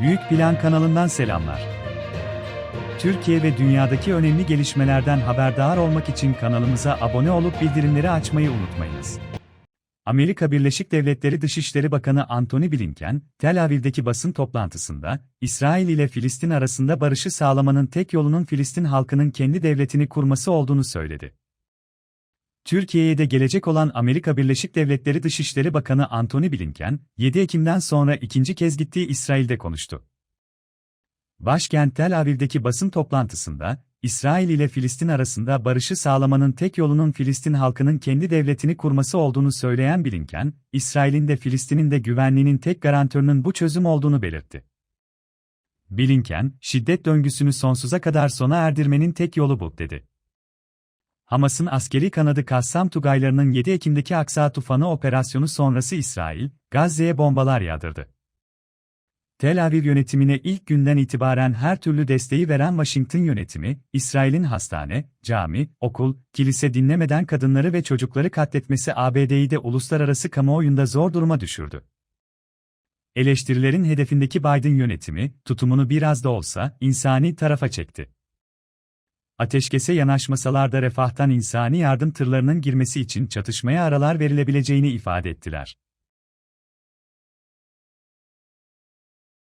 Büyük Plan kanalından selamlar. Türkiye ve dünyadaki önemli gelişmelerden haberdar olmak için kanalımıza abone olup bildirimleri açmayı unutmayınız. Amerika Birleşik Devletleri Dışişleri Bakanı Antony Blinken, Tel Aviv'deki basın toplantısında, İsrail ile Filistin arasında barışı sağlamanın tek yolunun Filistin halkının kendi devletini kurması olduğunu söyledi. Türkiye'ye de gelecek olan Amerika Birleşik Devletleri Dışişleri Bakanı Antony Blinken, 7 Ekim'den sonra ikinci kez gittiği İsrail'de konuştu. Başkent Tel Aviv'deki basın toplantısında, İsrail ile Filistin arasında barışı sağlamanın tek yolunun Filistin halkının kendi devletini kurması olduğunu söyleyen Blinken, İsrail'in de Filistin'in de güvenliğinin tek garantörünün bu çözüm olduğunu belirtti. Blinken, şiddet döngüsünü sonsuza kadar sona erdirmenin tek yolu bu, dedi. Hamas'ın askeri kanadı Kassam Tugaylarının 7 Ekim'deki Aksa Tufanı operasyonu sonrası İsrail, Gazze'ye bombalar yağdırdı. Tel Aviv yönetimine ilk günden itibaren her türlü desteği veren Washington yönetimi, İsrail'in hastane, cami, okul, kilise dinlemeden kadınları ve çocukları katletmesi ABD'yi de uluslararası kamuoyunda zor duruma düşürdü. Eleştirilerin hedefindeki Biden yönetimi, tutumunu biraz da olsa insani tarafa çekti. Ateşkese yanaşmasalar da refahtan insani yardım tırlarının girmesi için çatışmaya aralar verilebileceğini ifade ettiler.